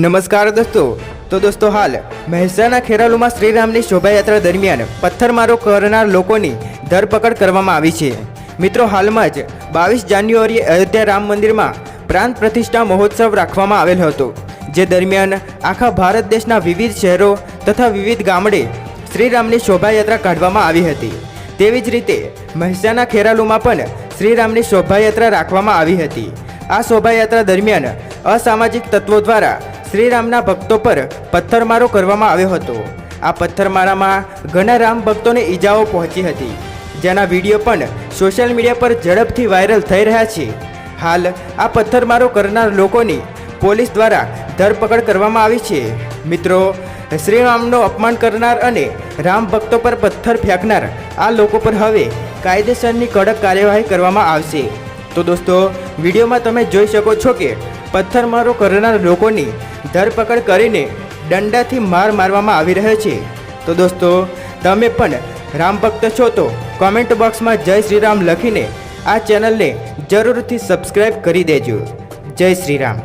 નમસ્કાર દોસ્તો. તો દોસ્તો હાલ, મહેસાણા ખેરાલુમાં શ્રીરામની શોભાયાત્રા દરમિયાન પથ્થરમારો કરનાર લોકોની ધરપકડ કરવામાં આવી છે. મિત્રો, હાલમાં જ બાવીસ જાન્યુઆરીએ અયોધ્યા રામ મંદિરમાં પ્રાંત પ્રતિષ્ઠા મહોત્સવ રાખવામાં આવેલ હતો, જે દરમિયાન આખા ભારત દેશના વિવિધ શહેરો તથા વિવિધ ગામડે શ્રીરામની શોભાયાત્રા કાઢવામાં આવી હતી. તેવી જ રીતે, મહેસાણા ખેરાલુમાં પણ શ્રીરામની શોભાયાત્રા રાખવામાં આવી હતી. આ શોભાયાત્રા દરમિયાન અસામાજિક તત્વો દ્વારા શ્રીરામના ભક્તો પર પથ્થરમારો કરવામાં આવ્યો હતો. આ પથ્થરમારામાં ઘણા રામ ભક્તોને ઈજાઓ પહોંચી હતી. જેના વીડિયો પણ સોશિયલ મીડિયા પર ઝડપથી વાયરલ થઈ રહ્યા છે. હાલ આ પથ્થરમારો કરનાર લોકોની પોલીસ દ્વારા ધરપકડ કરવામાં આવી છે. મિત્રો, શ્રીરામનો અપમાન કરનાર અને રામ ભક્તો પર પથ્થર ફેંકનાર આ લોકો પર હવે કાયદેસરની કડક કાર્યવાહી કરવામાં આવશે. તો દોસ્તો, વિડીયોમાં તમે જોઈ શકો છો કે પથ્થરમારો કરનાર લોકોની ધરપકડ કરીને દંડાથી માર મારવામાં આવી રહ્યો છે. તો દોસ્તો, તમે પણ રામ ભક્ત છો તો કોમેન્ટ બોક્સમાં જય શ્રીરામ લખીને આ ચેનલને જરૂરથી સબસ્ક્રાઈબ કરી દેજો. જય શ્રીરામ